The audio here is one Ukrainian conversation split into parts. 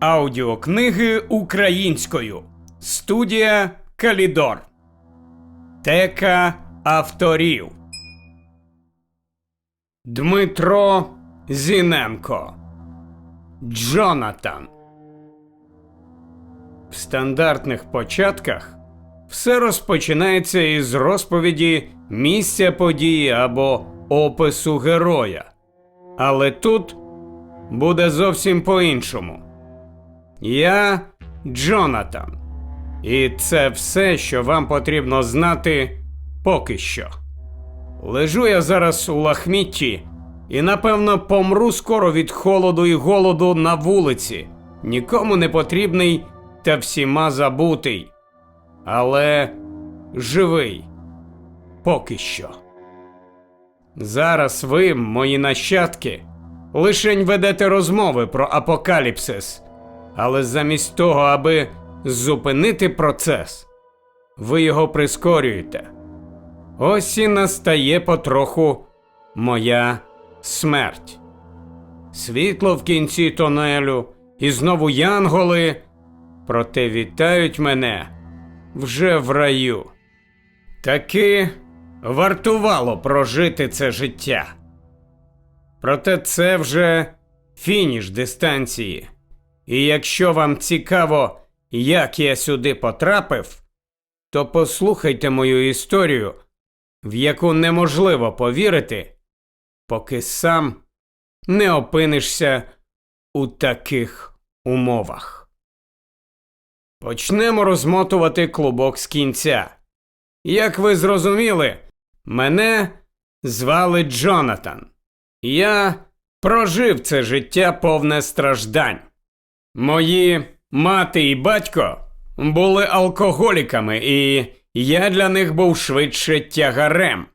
Аудіокниги українською. Студія Калідор. Тека авторів. Дмитро Зіненко. Джонатан. В стандартних початках все розпочинається із розповіді місця події або опису героя. Але тут буде зовсім по-іншому. Я Джонатан. І це все, що вам потрібно знати поки що. Лежу я зараз у лахмітті і, напевно, помру скоро від холоду і голоду на вулиці, нікому не потрібний та всіма забутий. Але живий. Поки що. Зараз ви, мої нащадки, лишень ведете розмови про апокаліпсис, але замість того, аби зупинити процес, ви його прискорюєте. Ось і настає потроху моя смерть. Світло в кінці тонелю, і знову янголи, проте вітають мене вже в раю. Таки вартувало прожити це життя. Проте це вже фініш дистанції. І якщо вам цікаво, як я сюди потрапив, то послухайте мою історію, в яку неможливо повірити, поки сам не опинишся у таких умовах. Почнемо розмотувати клубок з кінця. Як ви зрозуміли, мене звали Джонатан. Я прожив це життя повне страждань. Мої мати і батько були алкоголіками, і я для них був швидше тягарем.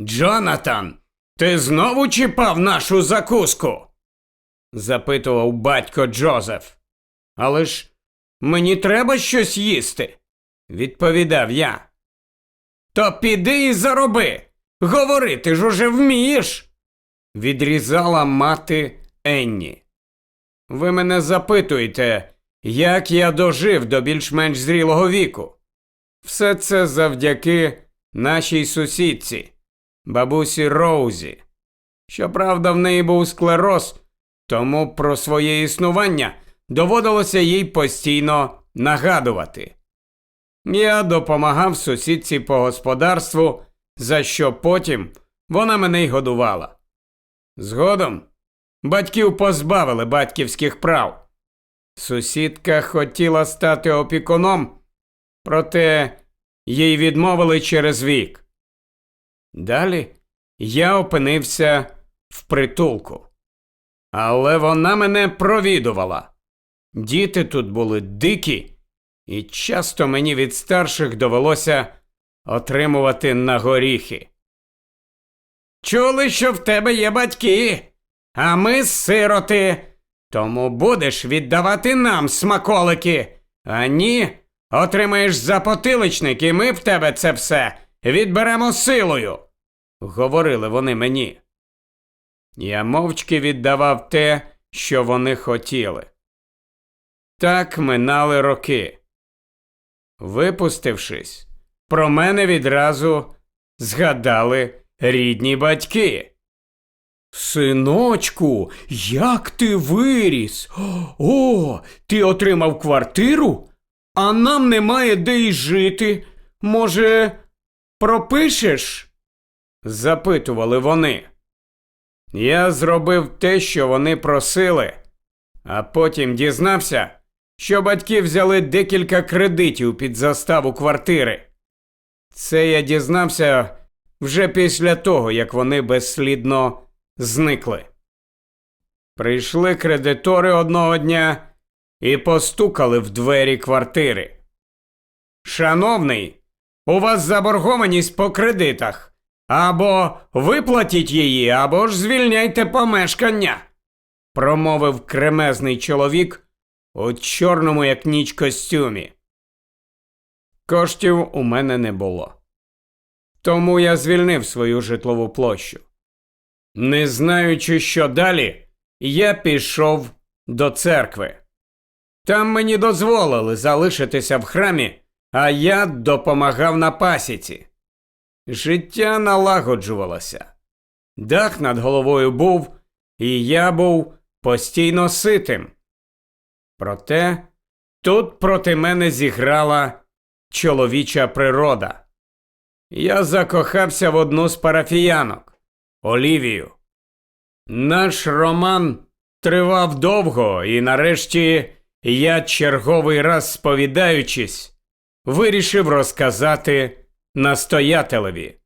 Джонатан, ти знову чіпав нашу закуску? запитував батько Джозеф. Але ж мені треба щось їсти, відповідав я. То піди і зароби. Говорити ж уже вмієш. Відрізала мати Енні. Ви мене запитуєте, як я дожив до більш-менш зрілого віку. Все це завдяки нашій сусідці, бабусі Роузі. Щоправда, в неї був склероз, тому про своє існування доводилося їй постійно нагадувати. Я допомагав сусідці по господарству, за що потім вона мене й годувала. Згодом батьків позбавили батьківських прав. Сусідка хотіла стати опікуном, проте їй відмовили через вік. Далі я опинився в притулку. Але вона мене провідувала. Діти тут були дикі, і часто мені від старших довелося отримувати на горіхи. Чули, що в тебе є батьки, а ми сироти. Тому будеш віддавати нам смаколики. А ні, отримаєш запотиличник, і ми в тебе це все відберемо силою. Говорили вони мені. Я мовчки віддавав те, що вони хотіли. Так минали роки. Випустившись, про мене відразу згадали рідні батьки. Синочку, як ти виріс? О, ти отримав квартиру? А нам немає де й жити. Може, пропишеш? запитували вони. Я зробив те, що вони просили, а потім дізнався, що батьки взяли декілька кредитів під заставу квартири. Це я дізнався вже після того, як вони безслідно зникли. Прийшли кредитори одного дня і постукали в двері квартири. Шановний, у вас заборгованість по кредитах. Або виплатіть її, або ж звільняйте помешкання, промовив кремезний чоловік у чорному, як ніч костюмі. Коштів у мене не було. Тому я звільнив свою житлову площу. Не знаючи, що далі, я пішов до церкви. Там мені дозволили залишитися в храмі, а я допомагав на пасіці. Життя налагоджувалося. Дах над головою був, і я був постійно ситим. Проте тут проти мене зіграла чоловіча природа. Я закохався в одну з парафіянок Олівію. Наш роман тривав довго, і нарешті я, черговий раз сповідаючись, вирішив розказати настоятелеві.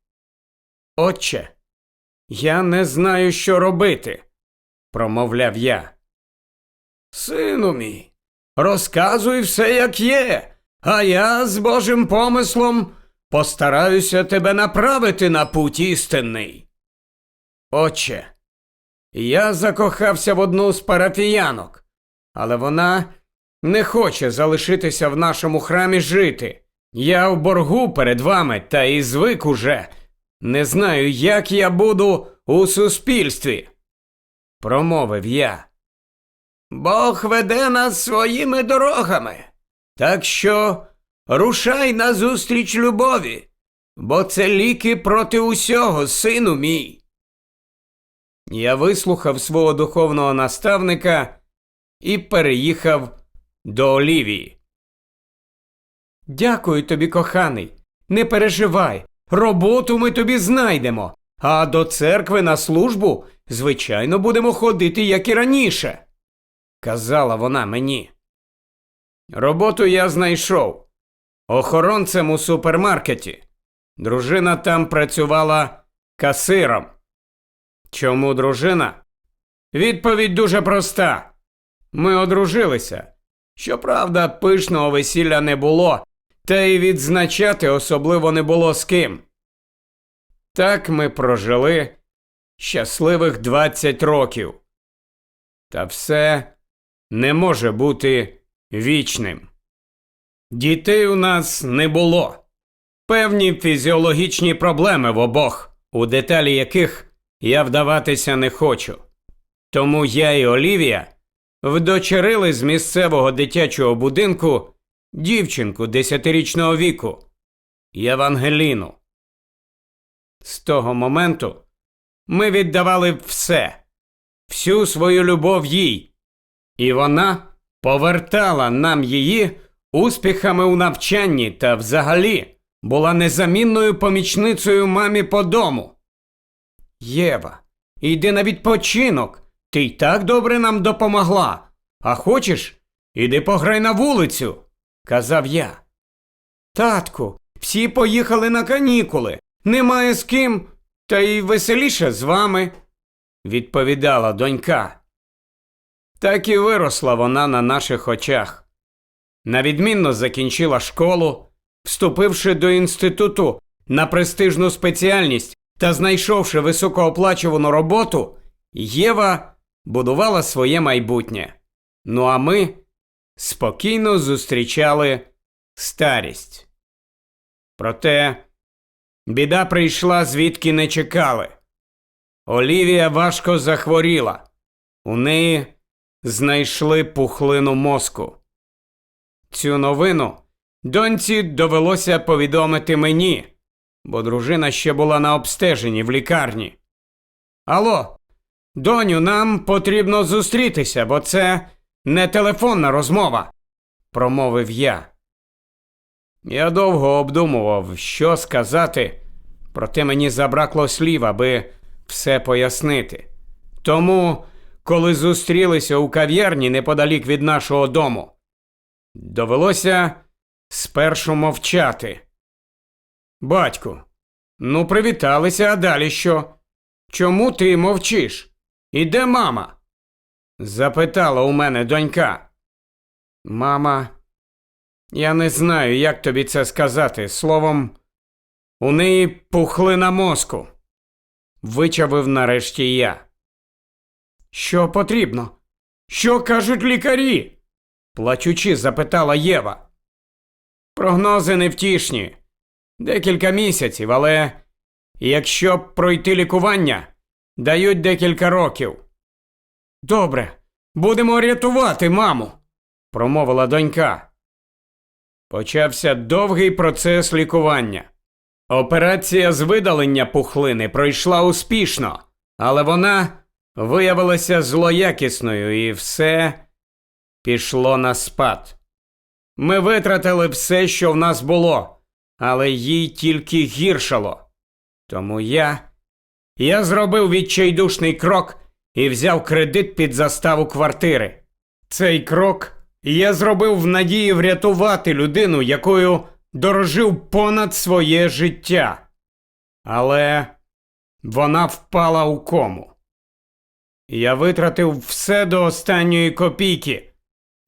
Отче, я не знаю, що робити, промовляв я. Сину мій, розказуй все, як є, а я з Божим помислом постараюся тебе направити на путь істинний. Отче, я закохався в одну з парафіянок, але вона не хоче залишитися в нашому храмі жити. Я в боргу перед вами та і звик уже. Не знаю, як я буду у суспільстві. Промовив я. Бог веде нас своїми дорогами. Так що рушай назустріч любові, бо це ліки проти усього, сину мій. Я вислухав свого духовного наставника і переїхав до Олівії. Дякую тобі, коханий. Не переживай. Роботу ми тобі знайдемо, а до церкви на службу, звичайно, будемо ходити, як і раніше, казала вона мені. Роботу я знайшов охоронцем у супермаркеті. Дружина там працювала касиром. Чому дружина? Відповідь дуже проста. Ми одружилися. Щоправда, пишного весілля не було, та й відзначати особливо не було з ким. Так ми прожили щасливих 20 років. Та все не може бути вічним. Дітей у нас не було. Певні фізіологічні проблеми в обох, у деталі яких я вдаватися не хочу. Тому я і Олівія вдочерили з місцевого дитячого будинку дівчинку десятирічного віку Євангеліну. З того моменту ми віддавали все, всю свою любов їй, і вона повертала нам її успіхами у навчанні та взагалі була незамінною помічницею мамі по дому. Єва, йди на відпочинок. Ти й так добре нам допомогла. А хочеш, іди пограй на вулицю, казав я. Татку, всі поїхали на канікули. Немає з ким, та й веселіше з вами, відповідала донька. Так і виросла вона на наших очах. Навідмінно закінчила школу, вступивши до інституту на престижну спеціальність та знайшовши високооплачувану роботу, Єва будувала своє майбутнє. Ну а ми спокійно зустрічали старість. Проте біда прийшла звідки не чекали. Олівія важко захворіла. У неї знайшли пухлину мозку. Цю новину доньці довелося повідомити мені, бо дружина ще була на обстеженні в лікарні. Алло, доню, нам потрібно зустрітися, бо це не телефонна розмова, промовив я. Я довго обдумував, що сказати, проте мені забракло слів, аби все пояснити. Тому, коли зустрілися у кав'ярні неподалік від нашого дому, довелося спершу мовчати. Батьку, ну привіталися, а далі що? Чому ти мовчиш? І де мама? запитала у мене донька. Мама, я не знаю, як тобі це сказати. Словом, у неї пухлина мозку. Вичавив нарешті я. Що потрібно? Що кажуть лікарі? плачучи, запитала Єва. Прогнози невтішні. Декілька місяців, але якщо пройти лікування, дають декілька років. Добре, будемо рятувати маму. промовила донька. Почався довгий процес лікування. Операція з видалення пухлини пройшла успішно, але вона виявилася злоякісною і все пішло на спад. Ми витратили все, що в нас було, але їй тільки гіршало. Тому я. Я зробив відчайдушний крок і взяв кредит під заставу квартири. Цей крок я зробив в надії врятувати людину, якою дорожив понад своє життя. Але вона впала у кому. Я витратив все до останньої копійки,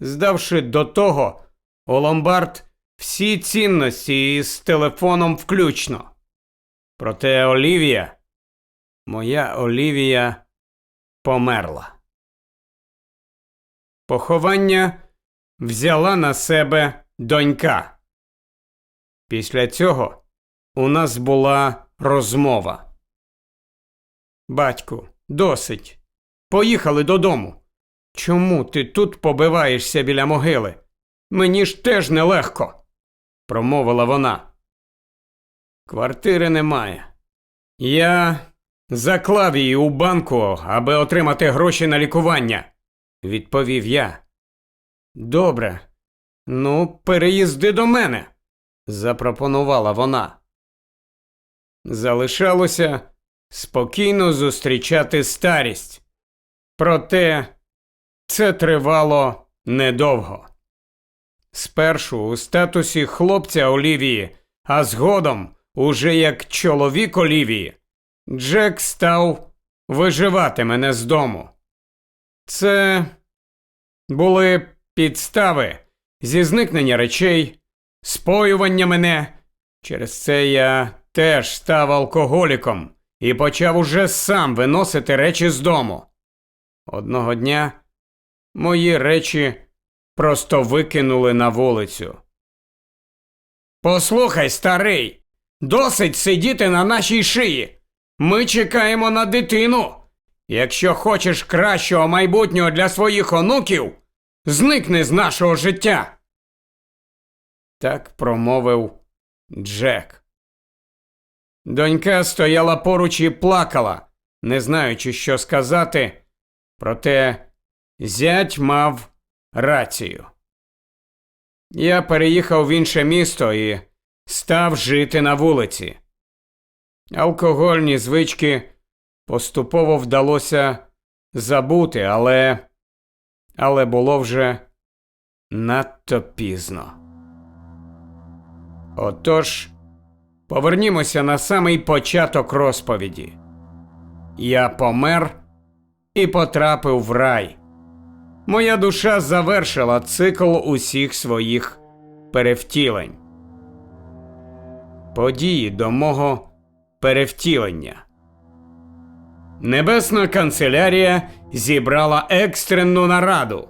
здавши до того у ломбард всі цінності із телефоном включно. Проте Олівія, моя Олівія, померла. Поховання взяла на себе донька. Після цього у нас була розмова. Батьку, досить. Поїхали додому. Чому ти тут побиваєшся біля могили? Мені ж теж нелегко, промовила вона. Квартири немає. Я заклав її у банку, аби отримати гроші на лікування, відповів я. Добре. Ну, переїзди до мене, запропонувала вона. Залишалося спокійно зустрічати старість. Проте це тривало недовго. Спершу у статусі хлопця Олівії, а згодом, уже як чоловік Олівії, Джек став виживати мене з дому. Це були підстави зі зникнення речей, споювання мене. Через це я теж став алкоголіком і почав уже сам виносити речі з дому. Одного дня мої речі просто викинули на вулицю. Послухай, старий, досить сидіти на нашій шиї. Ми чекаємо на дитину. Якщо хочеш кращого майбутнього для своїх онуків, зникни з нашого життя. Так промовив Джек. Донька стояла поруч і плакала, не знаючи, що сказати, проте зять мав рацію. Я переїхав в інше місто і став жити на вулиці. Алкогольні звички поступово вдалося забути, але, але було вже надто пізно. Отож, повернімося на самий початок розповіді. Я помер і потрапив в рай. Моя душа завершила цикл усіх своїх перевтілень. Події до мого перевтілення. Небесна канцелярія зібрала екстрену нараду.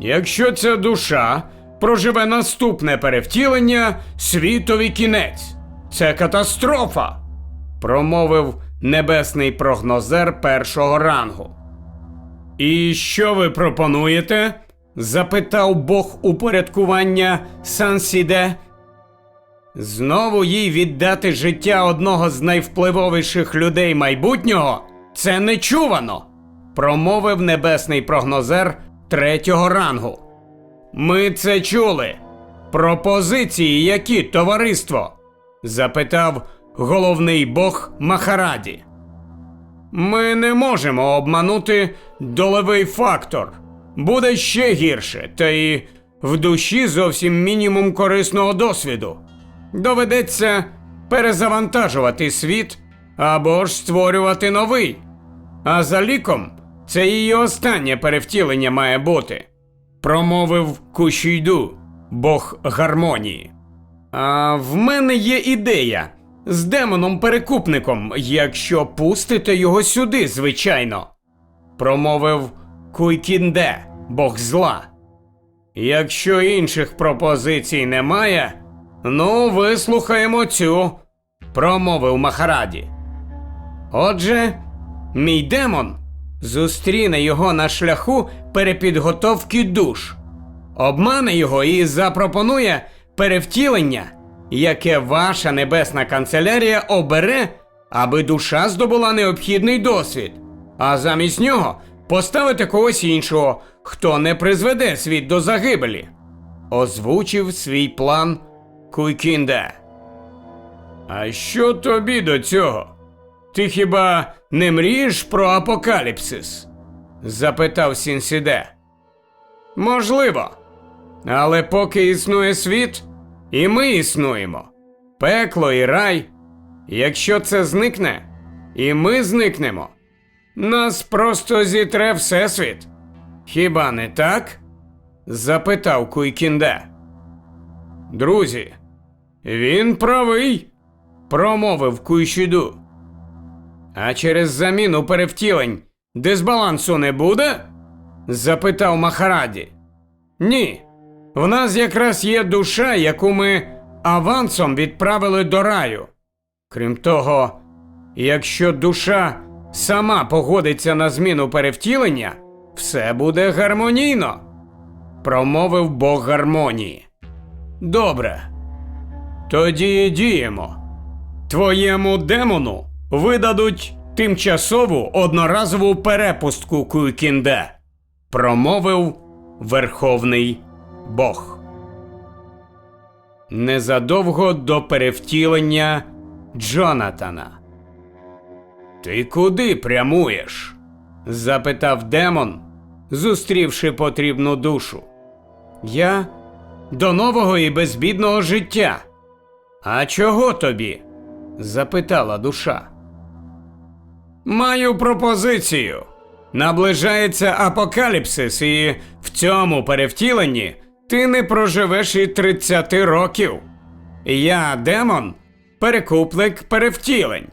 Якщо ця душа проживе наступне перевтілення, світові кінець. Це катастрофа, промовив небесний прогнозер першого рангу. І що ви пропонуєте? запитав Бог упорядкування Сансіде. Знову їй віддати життя одного з найвпливовіших людей майбутнього це нечувано, промовив небесний прогнозер третього рангу. Ми це чули. Пропозиції які, товариство? запитав головний бог Махараді. Ми не можемо обманути долевий фактор. Буде ще гірше, та й в душі зовсім мінімум корисного досвіду. Доведеться перезавантажувати світ або ж створювати новий. А за ліком це її останнє перевтілення має бути, промовив Кушійду, бог гармонії. А в мене є ідея з демоном-перекупником, якщо пустите його сюди, звичайно, промовив Куйкінде, бог зла. Якщо інших пропозицій немає, ну, вислухаємо цю, промовив Махараді. Отже, мій демон зустріне його на шляху перепідготовки душ, обмане його і запропонує перевтілення, яке ваша небесна канцелярія обере, аби душа здобула необхідний досвід, а замість нього поставити когось іншого, хто не призведе світ до загибелі. Озвучив свій план Куйкінде. А що тобі до цього? Ти хіба не мрієш про апокаліпсис? запитав Сінсіде. Можливо. Але поки існує світ, і ми існуємо. Пекло і рай. Якщо це зникне, і ми зникнемо, нас просто зітре Всесвіт. Хіба не так? запитав Куйкінде. Друзі, він правий, промовив Куйшіду. А через заміну перевтілень дисбалансу не буде? запитав Махараді. Ні. В нас якраз є душа, яку ми авансом відправили до раю. Крім того, якщо душа сама погодиться на зміну перевтілення, все буде гармонійно, промовив Бог гармонії. Добре. Тоді діємо. Твоєму демону видадуть тимчасову одноразову перепустку Куйкінде, промовив Верховний Бог. Незадовго до перевтілення Джонатана. Ти куди прямуєш? запитав демон, зустрівши потрібну душу. Я до нового і безбідного життя. А чого тобі? запитала душа. Маю пропозицію. Наближається апокаліпсис, і в цьому перевтіленні ти не проживеш і 30 років. Я, демон, перекуплик перевтілень.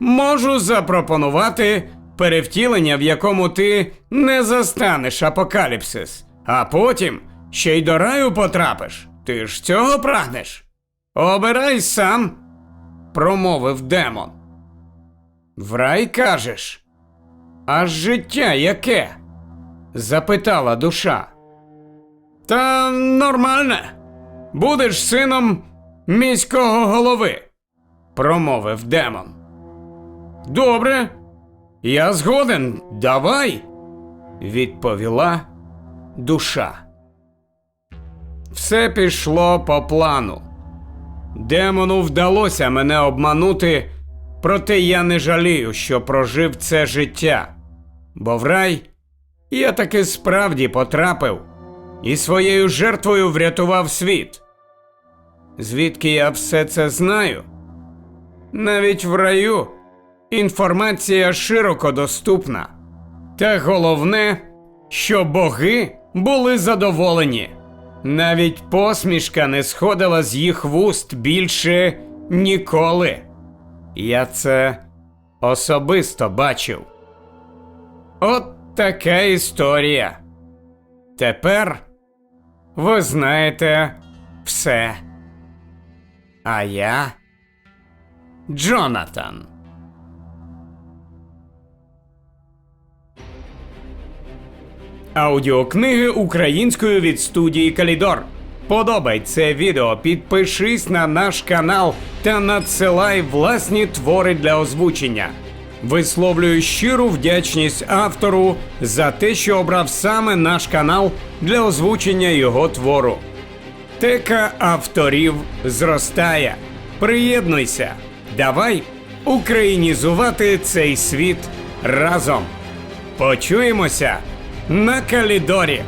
Можу запропонувати перевтілення, в якому ти не застанеш апокаліпсис, а потім ще й до раю потрапиш. Ти ж цього прагнеш? Обирай сам, промовив демон. В рай кажеш? А життя яке? запитала душа. Та нормальне. Будеш сином міського голови, промовив демон. Добре, я згоден, давай, відповіла душа. Все пішло по плану. Демону вдалося мене обманути, проте я не жалію, що прожив це життя. Бо в рай я таки справді потрапив і своєю жертвою врятував світ. Звідки я все це знаю? Навіть в раю інформація широко доступна. Та головне, що боги були задоволені. Навіть посмішка не сходила з їх вуст більше ніколи. Я це особисто бачив. От така історія. Тепер ви знаєте все. А я Джонатан. Аудіокниги українською від студії Калідор. Подобай це відео, підпишись на наш канал та надсилай власні твори для озвучення. Висловлюю щиру вдячність автору за те, що обрав саме наш канал для озвучення його твору. Тека авторів зростає. Приєднуйся. Давай українізувати цей світ разом. Почуємося на Калідорі.